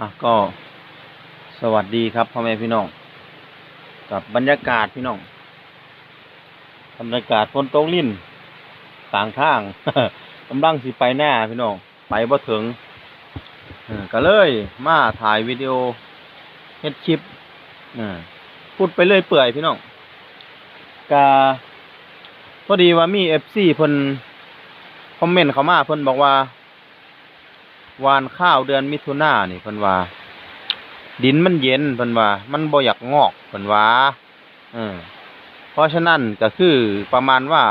อะก็สวัสดีครับพ่อแม่พี่น้อง กับบรรยากาศพี่น้องบรรยากาศฝนตกลิ่นต่างทางกำลังสิไปหน้าพี่น้องไปบ่ถึงก็เลยมาถ่ายวิดีโอเฮ็ดคลิปพูดไปเรื่อยเปื่อยพี่น้องกาพอดีว่ามีเอฟซีเพิ่นคอมเมนต์เขามาเพิ่นบอกว่า วานข้าวเดือนมิถุนายนนี่เพิ่นว่า ดินมันเย็นเพิ่นว่า มันบ่อยากงอกเพิ่นว่าเออเพราะฉะนั้นก็คือประมาณว่า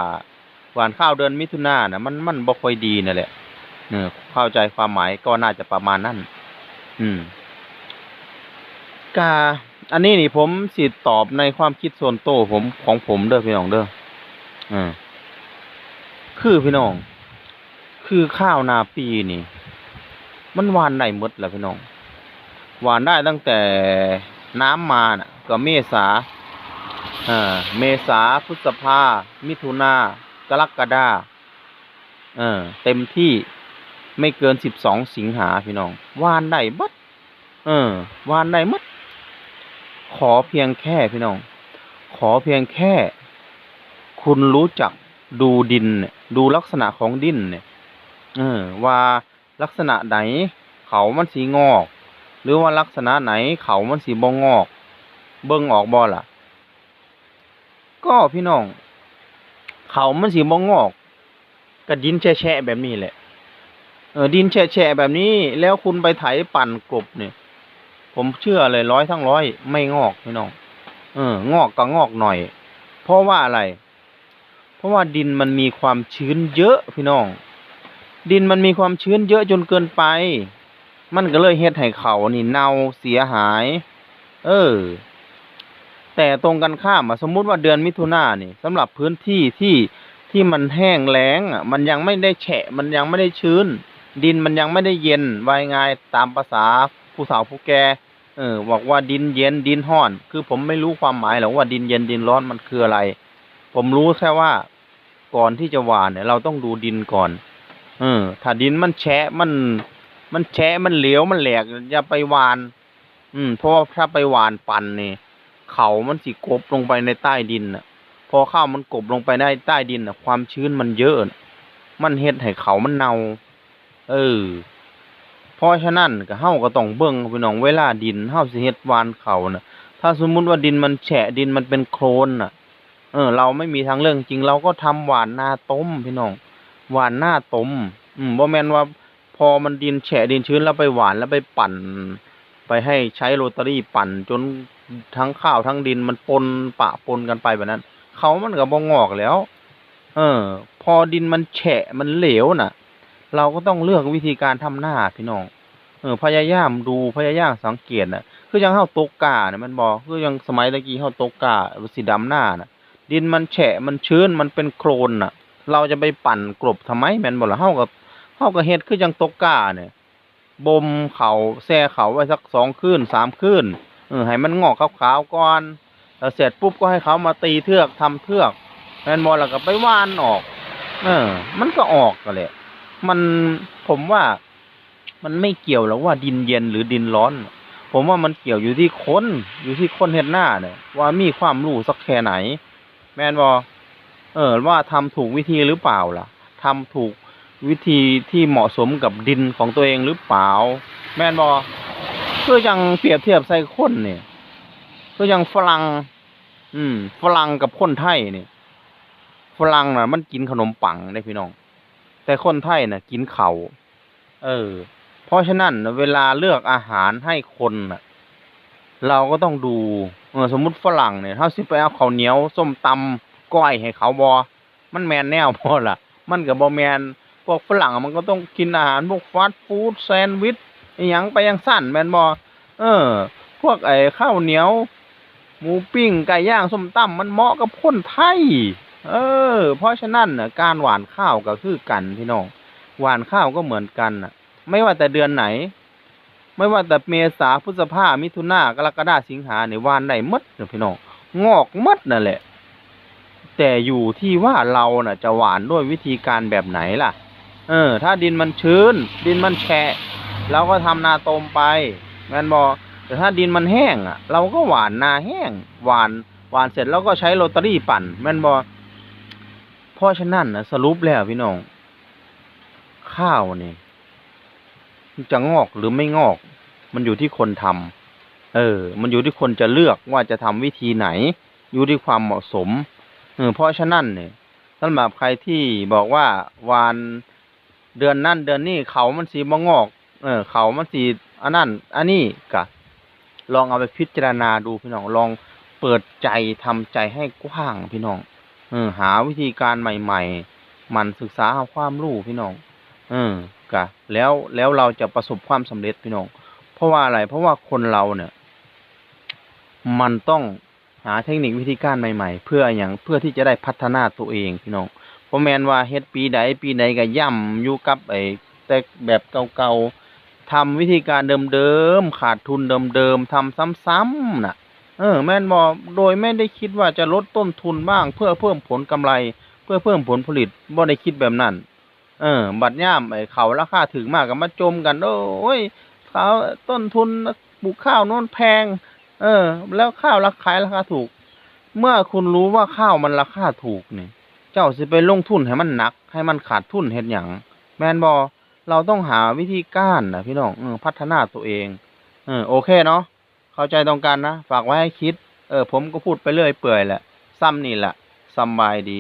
หวานข้าวเดือนมิถุนายนน่ะมันมันบ่ค่อยดีนั่นแหละเออเข้าใจความหมายก็น่าจะประมาณนั้นอืมกาอันนี้นี่ผมสิตอบในความคิดส่วนตัวผมของผมเด้อพี่น้องเด้อเออคือพี่น้อง คือข้าวนาปีนี่ มันหวานได้หมดแหละพี่น้องหวานได้ตั้งแต่น้ำมาน่ะก็เมษาอ่าเมษาพฤษภา มิถุนากรกฎาเออเต็มที่ไม่เกินสิบสองสิงหาพี่น้องหวานได้หมดเออหวานได้หมดขอเพียงแค่พี่น้อง ขอเพียงแค่ คุณรู้จักดูดินเนี่ยดูลักษณะของดินเนี่ยเออว่า ลักษณะไหนเขามันสีงอก หรือว่าลักษณะไหนเขามันสีบ่งอก เบิ่งออกบ่ล่ะ ก็พี่น้อง เขามันสีบ่งอกก็ดินแฉะๆแบบนี้แหละเออดินแฉะๆแบบนี้ แล้วคุณไปไถปั่นกลบเนี่ย ผมเชื่อเลยร้อยทั้งร้อยไม่งอกพี่น้องเอองอกก็งอกหน่อย เพราะว่าอะไร เพราะว่าดินมันมีความชื้นเยอะพี่น้อง ดินมันมีความชื้นเยอะจนเกินไป มันก็เลยเฮ็ดให้เขานี่เน่าเสียหาย เออ แต่ตรงกันข้ามสมมุติว่าเดือนมิถุนายนนี่สำหรับพื้นที่ที่ที่มันแห้งแล้งอะมันยังไม่ได้แฉะ มันยังไม่ได้ชื้น ดินมันยังไม่ได้เย็นวายงายตามภาษาผู้สาวผู้แกเออบอกว่าดินเย็นดินห้อน คือผมไม่รู้ความหมายหรอกว่าดินเย็นดินร้อนมันคืออะไร ผมรู้แค่ว่าก่อนที่จะหว่านเนี่ยเราต้องดูดินก่อน เออถ้าดินมันแฉะมัน มันแฉะมันเหลวมันแหลกอย่าไปหวาน อืมเพราะว่าถ้าไปหวานปั่นนี่เขามันสิกบลงไปในใต้ดินน่ะ พอข้าวมันกบลงไปในใต้ดินน่ะ ความชื้นมันเยอะมันเฮ็ดให้เขามันเน่าเออเพราะฉะนั้นก็เฮาก็ต้องเบิ่งพี่น้องเวลาดินเฮาสิเฮ็ดหวานเขาน่ะ ถ้าสมมุติว่าดินมันแฉะดินมันเป็นโคลนน่ะ เออ เราไม่มีทางเลือกจริงเราก็ทำหวานนาต้มพี่น้อง หวานหน้าต้มอืมบ่แมนว่าพอมันดินแฉะดินชื้นแล้วไปหวานแล้วไปปั่น ไปให้ใช้โรตารี่ปั่นจนทั้งข้าวทั้งดินมันปนปะปนกันไปแบบนั้น เขามันก็บ่งอกแล้ว เออ พอดินมันแฉะมันเหลวน่ะ เราก็ต้องเลือกวิธีการทำหน้าพี่น้อง เออ พยายามดูพยายามสังเกตน่ะ คือยังเฮาตกกาเนี่ยมันบ่คือยังสมัยตะกี้เฮาตกกาสิดำหน้าน่ะ ดินมันแฉะมันชื้นมันเป็นโคลนน่ะ เราจะไปปั่นกลบทำไมแม่นบ่ล่ะเฮาก็เฮาก็เฮ็ดคือจังตกก้าเนี่ยบ่มเขาแช่เขาไว้สักสองคืนสามคืนเออให้มันงอกขาวๆก่อนแล้วเสร็จปุ๊บก็ให้เขามาตีเทือกทำเทือกแม่นบ่ล่ะก็ไปว่านออก เออ มันก็ออกก็แหละมันผมว่ามันไม่เกี่ยวหรอกว่าดินเย็นหรือดินร้อน ผมว่ามันเกี่ยวอยู่ที่คนอยู่ที่คนเฮ็ดหน้าเนี่ยว่ามีความรู้สักแค่ไหน แม่นบ่ เออว่าทำถูกวิธีหรือเปล่าล่ะทำถูกวิธีที่เหมาะสมกับดินของตัวเองหรือเปล่า แม่นบ่คือยังเปรียบเทียบใส่คนเนี่ยคือยังฝรั่งอืมฝรั่งกับคนไทยเนี่ยฝรั่งน่ะ มันกินขนมปังได้พี่น้อง แต่คนไทยน่ะ กินเขา่าเออ เพราะฉะนั้นเวลาเลือกอาหารให้คนน่ะ เราก็ต้องดูเออสมมุติฝรั่งเนี่ยถ้าสิไปเอาข้าวเหนียวส้มตำ ก้อยให้เขาบอมันแมนแนวบ่ล่ะ มันก็บ่แมนพวกฝรั่งมันก็ต้องกินอาหารพวกฟาสต์ฟู้ดแซนด์วิชอหยังไปยังสั้นแมนบ่เออ พวกไอ้ข้าวเหนียว หมูปิ้งไก่ย่างส้มตำมันเหมาะกับคนไทย เออ เพราะฉะนั้นการหวานข้าวก็คือกันพี่น้องหวานข้าวก็เหมือนกันน่ะ ไม่ว่าแต่เดือนไหน ไม่ว่าแต่เมษาพฤษภามิถุนากรกฎาสิงหาเนี่ยหวานได้มดเด้อพี่น้องงอกมดนั่นแหละ แต่อยู่ที่ว่าเราน่ะ จะหวานด้วยวิธีการแบบไหนล่ะ เออ ถ้าดินมันชื้น ดินมันแฉะเราก็ทำนาตมไปแม่นบ่แต่ถ้าดินมันแห้งอะ เราก็หวานนาแห้ง หวาน หวานเสร็จแล้วก็ใช้โรตารี่ปั่นแม่นบ่เพราะฉะนั้นนะสรุปแล้วพี่น้อง ข้าวนี่จะงอกหรือไม่งอก มันอยู่ที่คนทำเออ มันอยู่ที่คนจะเลือกว่าจะทำวิธีไหน อยู่ที่ความเหมาะสม เออเพราะฉะนั้นเนี่ยสำหรับใครที่บอกว่าวานเดือนนั่นเดือนนี้เขามันสีบงอก เออ เขามันสีอันนั้นอันนี้กะ ลองเอาไปพิจารณาดูพี่น้องลองเปิดใจทำใจให้กว้างพี่น้อง เออ หาวิธีการใหม่ ๆ มันศึกษาหาความรู้พี่น้อง เออกะ แล้วแล้วเราจะประสบความสำเร็จพี่น้อง เพราะว่าอะไร เพราะว่าคนเราเนี่ย มันต้อง หาเทคนิควิธีการใหม่ๆ เพื่ออย่างเพื่อที่จะได้พัฒนาตัวเองพี่น้องเพราะแมนว่าเฮ็ดปีใดปีใดก็ย่ำอยู่กับไอ้แต่แบบเก่าๆทำวิธีการเดิมๆขาดทุนเดิมๆทำซ้ำๆน่ะเออแม่นบ่โดยไม่ได้คิดว่าจะลดต้นทุนบ้าง เพื่อเพิ่มผลกำไร เพื่อเพิ่มผลผลิตบ่ได้คิดแบบนั้น เออ บัดย่ามไอ้เขาราคาถึงมากก็มาจมกันโอ้ยเขาต้นทุนปลูกข้าวโน้นแพง เออ แล้วข้าวราคายราคาถูก เมื่อคุณรู้ว่าข้าวมันราคาถูกนี่ เจ้าสิไปลงทุนให้มันหนัก ให้มันขาดทุนเฮ็ดหยังแมนบ่เราต้องหาวิธีการนะพี่น้องเออพัฒนาตัวเองเออโอเคเนาะเข้าใจตรงกันนะ ฝากไว้ให้คิด เออ ผมก็พูดไปเรื่อยเปื่อยแหละ ซ้ำนี่แหละสบายดี